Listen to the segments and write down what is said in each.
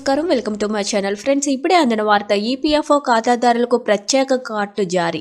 నమస్కారం. Welcome to my channel friends. ఇప్పుడే అందిన వార్త ఈపీఎఫ్ఓ ఖాతాదారులకు ప్రత్యేక కార్డు జారీ.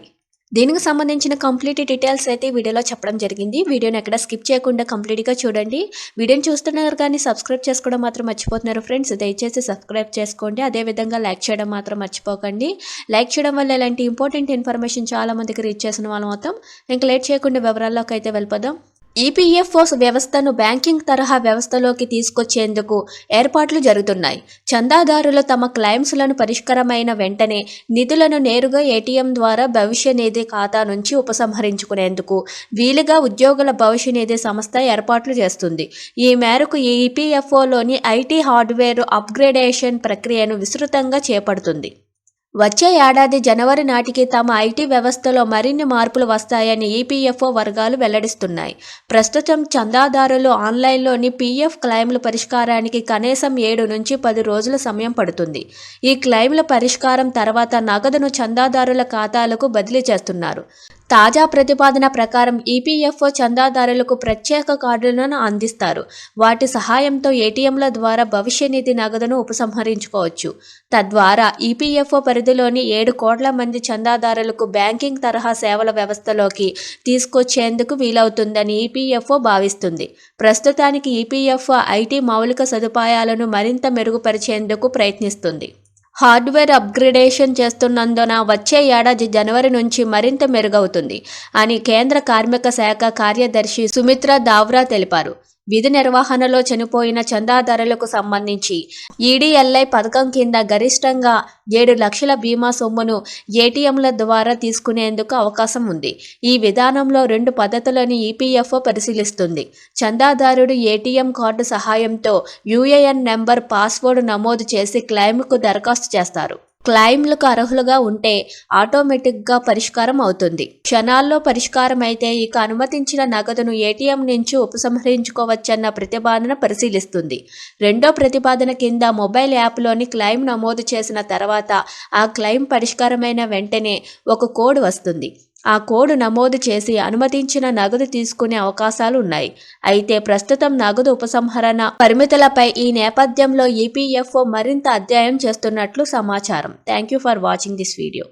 దీనికి సంబంధించిన కంప్లీట్ డీటెయిల్స్ అయితే వీడియోలో చెప్పడం జరిగింది. వీడియోని ఎక్కడ స్కిప్ చేయకుండా కంప్లీట్గా చూడండి. వీడియోని చూస్తున్నారు కానీ సబ్స్క్రైబ్ చేసుకోవడం మాత్రం మర్చిపోతున్నారు ఫ్రెండ్స్. దయచేసి సబ్స్క్రైబ్ చేసుకోండి. అదేవిధంగా లైక్ చేయడం మాత్రం మర్చిపోకండి. లైక్ చేయడం వల్ల ఇలాంటి ఇంపార్టెంట్ ఇన్ఫర్మేషన్ చాలా మందికి రీచ్ చేసిన వాళ్ళం అవుతాం. ఇంకా లేట్ చేయకుండా వివరాల్లోకి అయితే వెళ్ళిపోదాం. ఈపీఎఫ్ఓ వ్యవస్థను బ్యాంకింగ్ తరహా వ్యవస్థలోకి తీసుకొచ్చేందుకు ఏర్పాట్లు జరుగుతున్నాయి. చందాదారులు తమ క్లైమ్స్లను పరిష్కారమైన వెంటనే నిధులను నేరుగా ఏటీఎం ద్వారా భవిష్య నిధి ఖాతా నుంచి ఉపసంహరించుకునేందుకు వీలుగా ఉద్యోగుల భవిష్య నిధి సంస్థ ఏర్పాట్లు చేస్తుంది. ఈ మేరకు ఈపీఎఫ్ఓలోని ఐటీ హార్డ్వేర్ అప్గ్రేడేషన్ ప్రక్రియను విస్తృతంగా చేపడుతుంది. వచ్చే ఏడాది జనవరి నాటికి తమ ఐటీ వ్యవస్థలో మరిన్ని మార్పులు వస్తాయని ఈపీఎఫ్ఓ వర్గాలు వెల్లడిస్తున్నాయి. ప్రస్తుతం చందాదారులు ఆన్లైన్లోని పీఎఫ్ క్లెయిమ్ల పరిష్కారానికి కనీసం ఏడు నుంచి పది రోజుల సమయం పడుతుంది. ఈ క్లెయిమ్ల పరిష్కారం తర్వాత నగదును చందాదారుల ఖాతాలకు బదిలీ చేస్తున్నారు. తాజా ప్రతిపాదన ప్రకారం ఈపీఎఫ్ఓ చందాదారులకు ప్రత్యేక కార్డులను అందిస్తారు. వాటి సహాయంతో ఏటీఎంల ద్వారా భవిష్య నిధి నగదును ఉపసంహరించుకోవచ్చు. తద్వారా ఈపీఎఫ్ఓ పరిధిలోని ఏడు కోట్ల మంది చందాదారులకు బ్యాంకింగ్ తరహా సేవల వ్యవస్థలోకి తీసుకొచ్చేందుకు వీలవుతుందని ఈపీఎఫ్ఓ భావిస్తుంది. ప్రస్తుతానికి ఈపీఎఫ్ఓ ఐటీ మౌలిక సదుపాయాలను మరింత మెరుగుపరిచేందుకు ప్రయత్నిస్తుంది. హార్డ్వేర్ అప్గ్రేడేషన్ చేస్తున్నందున వచ్చే ఏడాది జనవరి నుంచి మరింత మెరుగవుతుంది అని కేంద్ర కార్మిక శాఖ కార్యదర్శి సుమిత్ర దావ్రా తెలిపారు. విధి నిర్వహణలో చనిపోయిన చందాదారులకు సంబంధించి ఈడీఎల్ఐ పథకం కింద గరిష్టంగా ఏడు లక్షల బీమా సొమ్మును ఏటీఎంల ద్వారా తీసుకునేందుకు అవకాశం ఉంది. ఈ విధానంలో రెండు పద్ధతులను ఈపీఎఫ్ఓ పరిశీలిస్తుంది. చందాదారుడు ఏటీఎం కార్డు సహాయంతో యూఏఎన్ నెంబర్ పాస్వర్డ్ నమోదు చేసి క్లెయిమ్కు దరఖాస్తు చేస్తారు. క్లైమ్లకు అర్హులుగా ఉంటే ఆటోమేటిక్గా పరిష్కారం అవుతుంది. క్షణాల్లో పరిష్కారం అయితే ఇక అనుమతించిన నగదును ఏటీఎం నుంచి ఉపసంహరించుకోవచ్చన్న ప్రతిపాదన పరిశీలిస్తుంది. రెండో ప్రతిపాదన కింద మొబైల్ యాప్లోని క్లైమ్ నమోదు చేసిన తర్వాత ఆ క్లైమ్ పరిష్కారమైన వెంటనే ఒక కోడ్ వస్తుంది. ఆ కోడ్ నమోదు చేసి అనుమతించిన నగదు తీసుకునే అవకాశాలు ఉన్నాయి అయితే ప్రస్తుతం నగదు ఉపసంహరణ పరిమితులపై ఈ నేపథ్యంలో ఈపీఎఫ్ఓ మరింత అధ్యయనం చేస్తున్నట్లు సమాచారం. Thank you for watching this video.